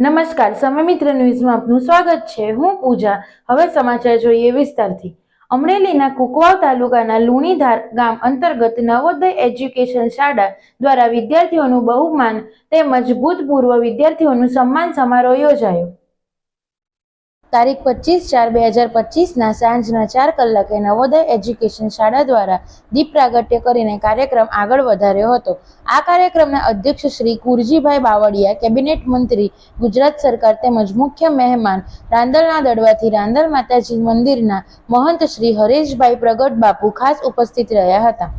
નમસ્કાર, સમયમિત્ર ન્યૂઝમાં આપનું સ્વાગત છે. હું પૂજા. હવે સમાચાર જોઈએ વિસ્તારથી. અમરેલીના કુકવાવ તાલુકાના લુણીધાર ગામ અંતર્ગત નવોદય એજ્યુકેશન શાળા દ્વારા વિદ્યાર્થીઓનું બહુમાન તેમજ ભૂતપૂર્વ વિદ્યાર્થીઓનું સન્માન સમારોહ યોજાયો. તારીખ પચીસ ચાર બે હજાર પચીસના સાંજના ચાર કલાકે નવોદય એજ્યુકેશન શાળા દ્વારા દીપ પ્રાગટ્ય કરીને કાર્યક્રમ આગળ વધાર્યો હતો. આ કાર્યક્રમના અધ્યક્ષ શ્રી કુરજીભાઈ બાવળિયા, કેબિનેટ મંત્રી ગુજરાત સરકાર તેમજ મુખ્ય મહેમાન રાંદલના દડવાથી રાંદલ માતાજી મંદિરના મહંત શ્રી હરેશભાઈ પ્રગટ બાપુ ખાસ ઉપસ્થિત રહ્યા હતા.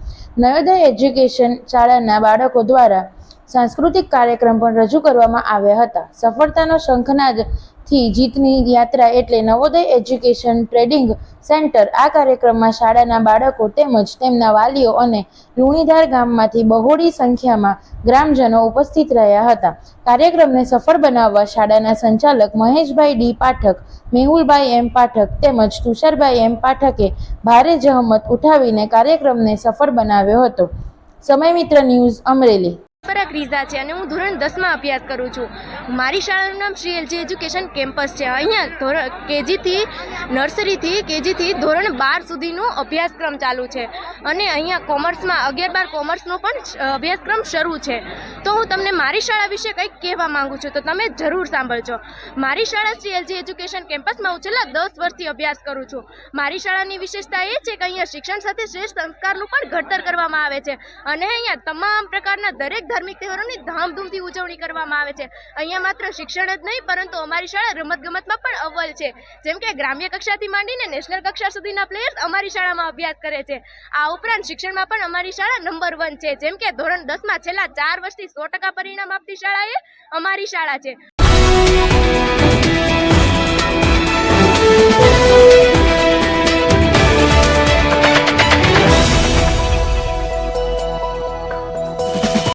નવોદય એજ્યુકેશન શાળાના બાળકો દ્વારા સાંસ્કૃતિક કાર્યક્રમ પણ રજૂ કરવામાં આવ્યા હતા. સફળતાનો શંખનાદથી જીતની યાત્રા એટલે નવોદય એજ્યુકેશન ટ્રેડિંગ સેન્ટર. આ કાર્યક્રમમાં શાળાના બાળકો તેમજ તેમના વાલીઓ અને લુણીધાર ગામમાંથી બહોળી સંખ્યામાં ગ્રામજનો ઉપસ્થિત રહ્યા હતા. કાર્યક્રમને સફળ બનાવવા શાળાના સંચાલક મહેશભાઈ ડી પાઠક, મેહુલભાઈ એમ પાઠક તેમજ તુષારભાઈ એમ પાઠકે ભારે જહમત ઉઠાવીને કાર્યક્રમને સફળ બનાવ્યો હતો. સમયમિત્ર ન્યૂઝ અમરેલી. પરાગ રીઝા છે અને હું ધોરણ દસમાં અભ્યાસ કરું છું. મારી શાળાનું નામ શ્રી એલજી એજ્યુકેશન કેમ્પસ છે. અહીંયા ધોરણ કેજીથી, નર્સરીથી, કેજીથી ધોરણ બાર સુધીનો અભ્યાસક્રમ ચાલુ છે. અને અહીંયા કોમર્સમાં, અગિયાર બાર કોમર્સનો પણ અભ્યાસક્રમ શરૂ છે. તો હું તમને મારી શાળા વિશે કંઈક કહેવા માંગુ છું, તો તમે જરૂર સાંભળજો. મારી શાળા શ્રી એલજી એજ્યુકેશન કેમ્પસમાં હું છેલ્લા દસ વર્ષથી અભ્યાસ કરું છું. મારી શાળાની વિશેષતા એ છે કે અહીંયા શિક્ષણ સાથે શ્રેષ્ઠ સંસ્કારનું પણ ઘડતર કરવામાં આવે છે. અને અહીંયા તમામ પ્રકારના દરેક ધાર્મિક તહેવારોની ધામધૂમથી ઉજવણી કરવામાં આવે છે. અહીંયા માત્ર શિક્ષણ જ નહીં, પરંતુ અમારી શાળા રમતગમતમાં પણ અવ્વલ છે. જેમ કે ગ્રામ્ય કક્ષાથી માંડીને નેશનલ કક્ષા સુધીના પ્લેયર્સ અમારી શાળામાં અભ્યાસ કરે છે. આ ઉપરાંત શિક્ષણમાં પણ અમારી શાળા નંબર વન છે. જેમ કે ધોરણ દસમાં છેલ્લા ચાર વર્ષથી સો ટકા પરિણામ આપતી શાળા એ અમારી શાળા છે.